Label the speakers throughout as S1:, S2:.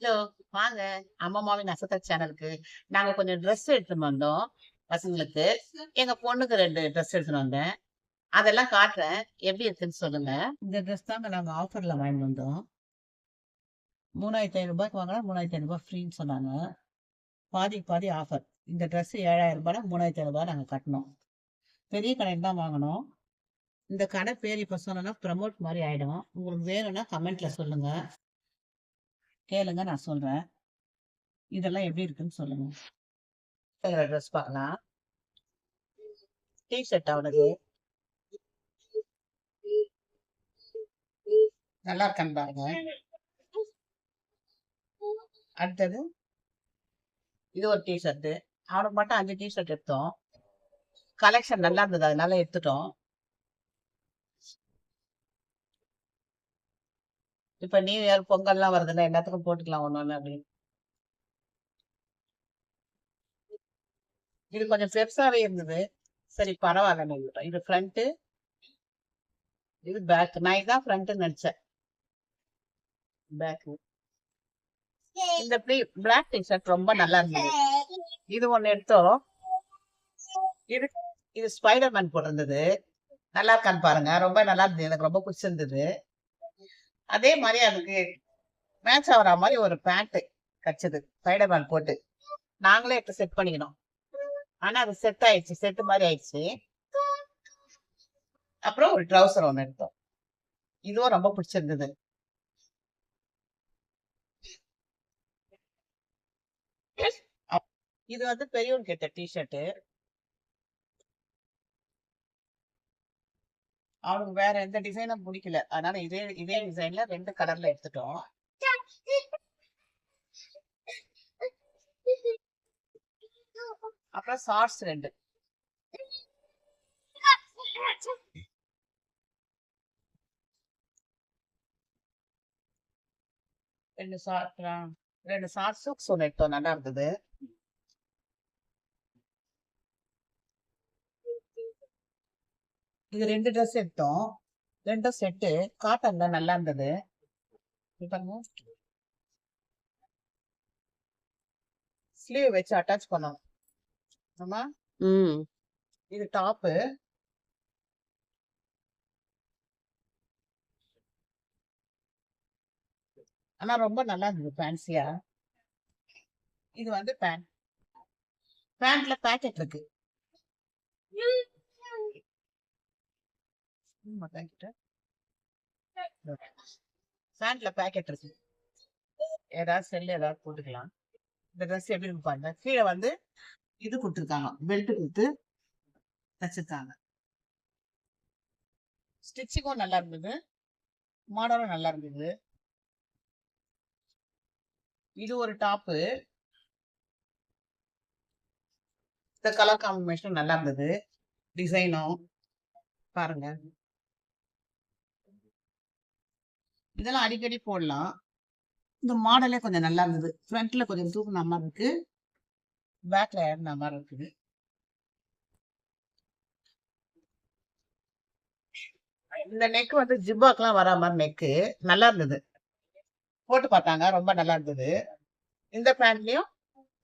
S1: Hello வாங்க. அம்மம்மாவின் நட்சத்திர சேனலுக்கு நாங்க கொஞ்சம் ட்ரெஸ் எடுத்துட்டு வந்தோம். பசங்களுக்கு. எங்க பொண்ணுக்கு ரெண்டு ட்ரெஸ் எடுத்துட்டு வந்தேன். அதெல்லாம் காட்டுறேன். எப்படி இருக்குன்னு சொல்லுங்க. இந்த ட்ரெஸ் தாங்க நாங்க ஆஃபர்ல வாங்கிட்டு வந்தோம். மூணாயிரத்தி ஐநூறு ரூபாய்க்கு வாங்கினா மூணாயிரத்தி ஐநூறு ரூபாய் ஃப்ரீன்னு சொன்னாங்க. பாதி பாதி ஆஃபர் இந்த ட்ரெஸ் ஏழாயிரம் ரூபாய் மூணாயிரத்தி ஐநூறு ரூபாய் நாங்க கட்டணும் பெரிய கடையில் தான் வாங்கினோம். இந்த கடை பேர் இப்போ சொன்னோன்னா ப்ரமோட் மாதிரி ஆயிடும். உங்களுக்கு வேணும்னா கமெண்ட்ல சொல்லுங்கள் கேளுங்க நான் சொல்றேன். இதெல்லாம் எப்படி இருக்குன்னு சொல்லுங்க. ட்ரெஸ் பார்க்கலாம். டிஷர்ட் அவனுக்கு நல்லா இருக்கான்னு பாருங்க. அடுத்தது. இது ஒரு டிஷர்ட்டு அவனுக்கு மட்டும் அஞ்சு டிஷர்ட் எடுத்தோம். கலெக்ஷன் நல்லா இருந்தது அதனால எடுத்துட்டோம். இப்ப நியூ இயர் பொங்கல்லாம் வருதுன்னா எல்லாத்துக்கும் போட்டுக்கலாம் ஒண்ணு ஒண்ணு அப்படின்னு. இது கொஞ்சம் பெருசாவே இருந்தது. சரி பரவாயில்ல விட்டோம் இது ஃப்ரண்ட்டு இது பேக் நான் இதான் ஃப்ரண்ட் நினைச்சேன். பேக் இந்த பிளாக் டிஷர்ட் ரொம்ப நல்லா இருந்தது. இது ஒண்ணு எடுத்தோம். இது இது ஸ்பைடர்மேன் போட்டிருந்தது. நல்லா இருக்கான்னு பாருங்க. ரொம்ப நல்லா இருந்தது. எனக்கு ரொம்ப பிடிச்சிருந்தது. அதே மாதிரி அதுக்கு மேட்ச் ஆகிற மாதிரி ஒரு பேண்ட் கச்சது ஸ்பைடர் பேண்ட் போட்டு. நாங்களே இப்போ செட் பண்ணிக்கணும். ஆனா அது செட் ஆயிடுச்சு செட்டு மாதிரி ஆயிடுச்சு. அப்புறம் ஒரு ட்ரௌசர் ஒன்று எடுத்தோம். இதுவும் ரொம்ப பிடிச்சிருந்தது. இது வந்து பெரியவன் கேட்ட டிஷர்ட் அவனுக்கு வேற எந்த டிசைனும் பிடிக்கல. அதனால இதே இதே டிசைன்ல ரெண்டு கலர்ல எடுத்துட்டோம். அப்புறம் ஷார்ட்ஸ் ரெண்டு. ரெண்டு ஷார்ட் ரெண்டு ஷார்ட்ஸும் சூக்ஸ் எடுத்தோம். நல்லா இருந்தது. இது ரெண்டு ட்ரெஸ் எடுத்தோம். ரெண்டும் செட்டு காட்டன்ல நல்லா இருந்தது. பாருங்க. ஸ்லீவ் வச்சு அட்டாச் பண்ணோம். ஆமா?
S2: ம்.
S1: இது டாப்பு ஆனா ரொம்ப நல்லா இருந்தது ஃபேன்சியா இது வந்து பேண்ட் பேண்ட்ல பேக்கெட் இருக்கு. பேண்ட்ல பேக்கெட் இருக்கு. ஏதாவது செல்லு ஏதாவது போட்டுக்கலாம். இந்த ட்ரெஸ் எப்படி இருக்கு பாருங்க. கீழே வந்து இது கொடுத்துருக்காங்க. பெல்ட் கொடுத்து தச்சிருக்காங்க ஸ்டிச்சிங்கும் நல்லா இருந்தது. மாடலும் நல்லா இருந்தது. இது ஒரு டாப்பு இந்த கலர் காம்பினேஷன் நல்லா இருந்தது. டிசைனும் பாருங்க. இதெல்லாம் அடிக்கடி போடலாம். இந்த மாடலே கொஞ்சம் நல்லா இருந்தது. ஃப்ரண்ட்ல கொஞ்சம் தூக்குன மாதிரி இருக்கு. பேக்ல ஏறின மாதிரி இருக்குது. இந்த நெக் வந்து ஜிப்பாக்கெல்லாம் வரா மாதிரி நெக்கு நல்லா இருந்தது. போட்டு பார்த்தாங்க. ரொம்ப நல்லா இருந்தது. இந்த பேண்ட்லயும்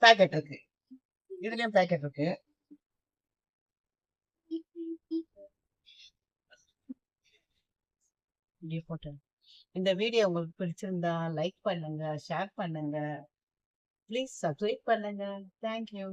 S1: பேக்கெட் இருக்கு. இதுலயும் பேக்கெட் இருக்கு. போட்டு இந்த வீடியோ உங்களுக்கு பிடிச்சிருந்தா லைக் பண்ணுங்க ஷேர் பண்ணுங்க. ப்ளீஸ் சப்ஸ்கிரைப் பண்ணுங்க. தேங்க்யூ